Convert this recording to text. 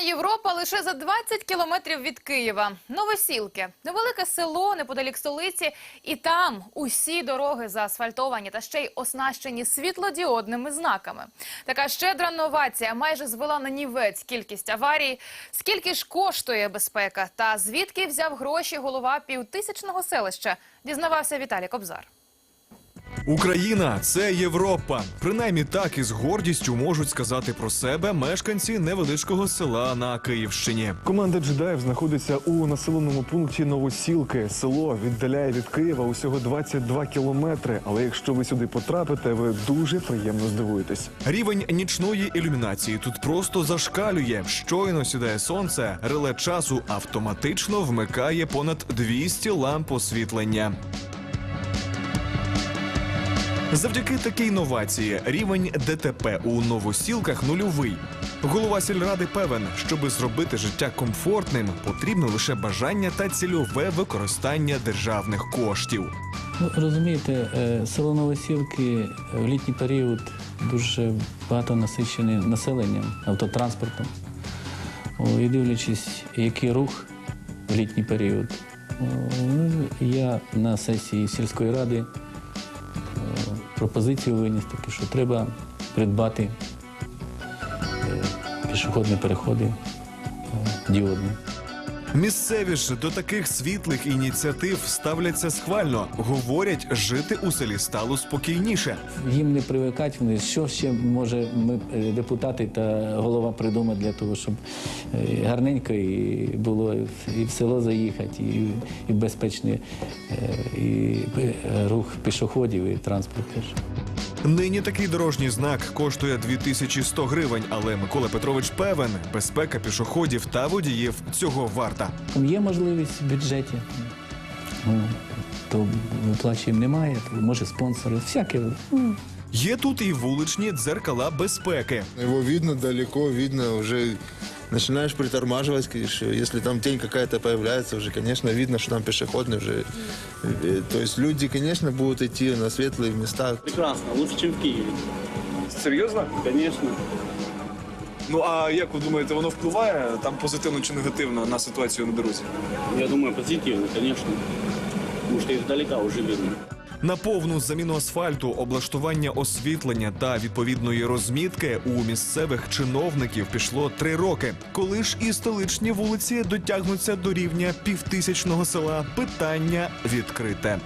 Європа лише за 20 кілометрів від Києва. Новосілки, невелике село неподалік столиці, і там усі дороги заасфальтовані та ще й оснащені світлодіодними знаками. Така щедра новація майже звела на нівець кількість аварій. Скільки ж коштує безпека? Та звідки взяв гроші голова півтисячного селища? Дізнавався Віталій Кобзар. Україна це Європа. Принаймні так із гордістю можуть сказати про себе мешканці невеличкого села на Київщині. Команда джедаїв знаходиться у населеному пункті Новосілки. Село віддаляє від Києва усього 22 кілометри. Але якщо ви сюди потрапите, ви дуже приємно здивуєтесь. Рівень нічної ілюмінації тут просто зашкалює. Щойно сідає сонце, реле часу автоматично вмикає понад 200 ламп освітлення. Завдяки такій новації рівень ДТП у новосілках нульовий. Голова сільради певен, щоби зробити життя комфортним, потрібно лише бажання та цільове використання державних коштів. Ну, розумієте, е, село Новосілки в літній період дуже багато насичене населенням, автотранспортом. І дивлячись, який рух в літній період, ну, я на сесії сільської ради пропозицію виніс таку, що треба придбати е, пішохідні переходи о, діодні. Місцеві ж до таких світлих ініціатив ставляться схвально. Говорять, жити у селі стало спокійніше. їм не привикати, вони що ще може ми е, депутати та голова придумати для того, щоб е, гарненько і було і в село заїхати, і, і безпечний е, і рух пішоходів і транспорт теж. Нині такий дорожній знак коштує 2100 гривень, але Микола Петрович певен, безпека пішоходів та водіїв цього варта Там є можливість в бюджеті, ну, то виплачуємо немає, то може спонсори, всяке. Ну, Є тут і вуличні дзеркала безпеки. Его видно далеко, видно уже начинаешь притормаживать, конечно, если там тень какая-то появляется, уже, конечно, видно, что там пешеходный уже. Э, То есть люди, конечно, будут идти на светлые места. Прекрасно, лучше, чем в Киеве. Серйозно? Конечно. Ну а як ви думаєте, воно впливає там позитивно чи негативно на ситуацію на дорозі? Я думаю, позитивно, конечно. Потому что издалека уже видно. На повну заміну асфальту, облаштування освітлення та відповідної розмітки у місцевих чиновників пішло три роки. Коли ж і столичні вулиці дотягнуться до рівня півтисячного села, питання відкрите.